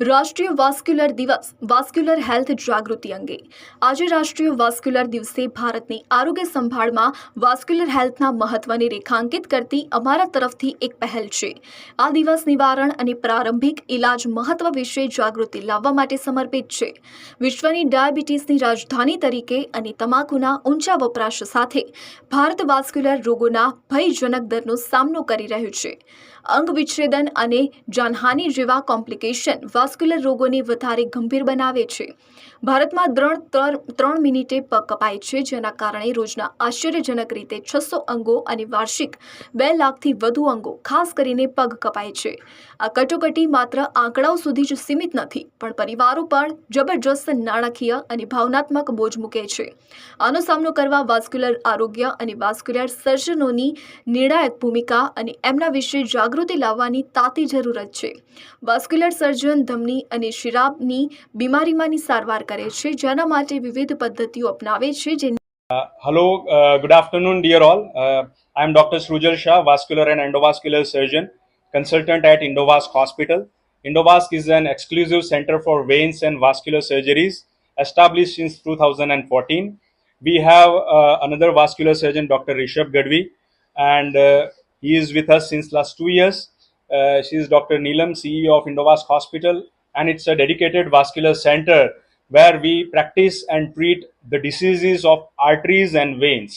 રાષ્ટ્રીય વાસ્ક્યુલર દિવસ, vascular health જાગૃતિ અંગે. આજે રાષ્ટ્રીય વાસ્ક્યુલર દિવસે ભારતની આરોગ્ય સંભાળમાં વાસ્ક્યુલર હેલ્થના મહત્વને રેખાંકિત કરતી અમારા તરફથી એક પહેલ છે. આ દિવસ નિવારણ અને પ્રારંભિક ઇલાજ મહત્વ વિશે જાગૃતિ લાવવા માટે સમર્પિત છે. વિશ્વની ડાયાબિટીસની રાજધાની તરીકે અને તમાકુના ઊંચા વપરાશ સાથે ભારત વાસ્ક્યુલર રોગોના ભયજનક દરનો સામનો કરી રહ્યું છે. અંગ વિચ્છેદન અને જાનહાનિ જેવા કોમ્પ્લિકેશન વાસ્ક્યુલર રોગોને વધારે ગંભીર બનાવે છે. ભારતમાં ત્રણ ત્રણ મિનિટે પગ કપાય છે, જેના કારણે રોજના આશ્ચર્યજનક રીતે છસો અંગો અને વાર્ષિક બે લાખથી વધુ અંગો, ખાસ કરીને પગ કપાય છે. આ કટોકટી માત્ર આંકડાઓ સુધી જ સીમિત નથી, પણ પરિવારો પર જબરજસ્ત નાણાકીય અને ભાવનાત્મક બોજ મૂકે છે. આનો સામનો કરવા વાસ્ક્યુલર આરોગ્ય અને વાસ્ક્યુલર સર્જનોની નિર્ણાયક ભૂમિકા અને એમના વિશે જાગૃતિ લાવવાની તાતી જરૂરત છે વાસ્ક્યુલર સર્જન ધમની અને શિરાબની બીમારીમાંની સારવાર કરે છે જેના માટે વિવિધ પદ્ધતિઓ અપનાવે છે જે Hello, uh, good afternoon, dear all. Uh, I'm Dr. Srujal Shah, vascular and endovascular surgeon, consultant at Indovasc Hospital. Indovasc is an exclusive center for veins and vascular surgeries established since 2014. We have uh, another vascular surgeon, Dr. Rishabh Gadvi, and uh, he is with us since last two years. Uh, she is Dr. Neelam, CEO of Indovasc Hospital, and it's a dedicated vascular center where we practice and treat the diseases of arteries and veins.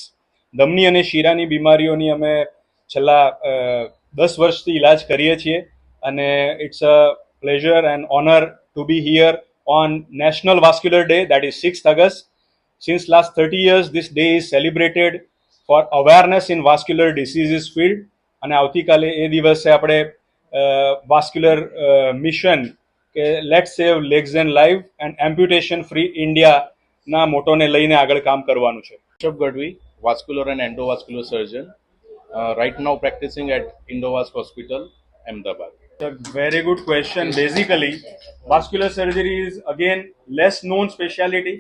ધમની અને શીરાની બીમારીઓની અમે છેલ્લા અ, દસ વર્ષથી ઇલાજ કરીએ છીએ અને it's a pleasure and honour to be here on national vascular day that is six August since last 30 years this day is celebrated for awareness in vascular diseases field અને આવતીકાલે એ દિવસે આપણે વાસ્ક્યુલર મિશન કે let save legs and live and amputation free ઇન્ડિયાના મોટોને લઈને આગળ કામ કરવાનું છે Gadvi, vascular and endovascular surgeon, uh, right now practicing at Indovasc Hospital, Ahmedabad. a very good question basically vascular surgery is again less known specialty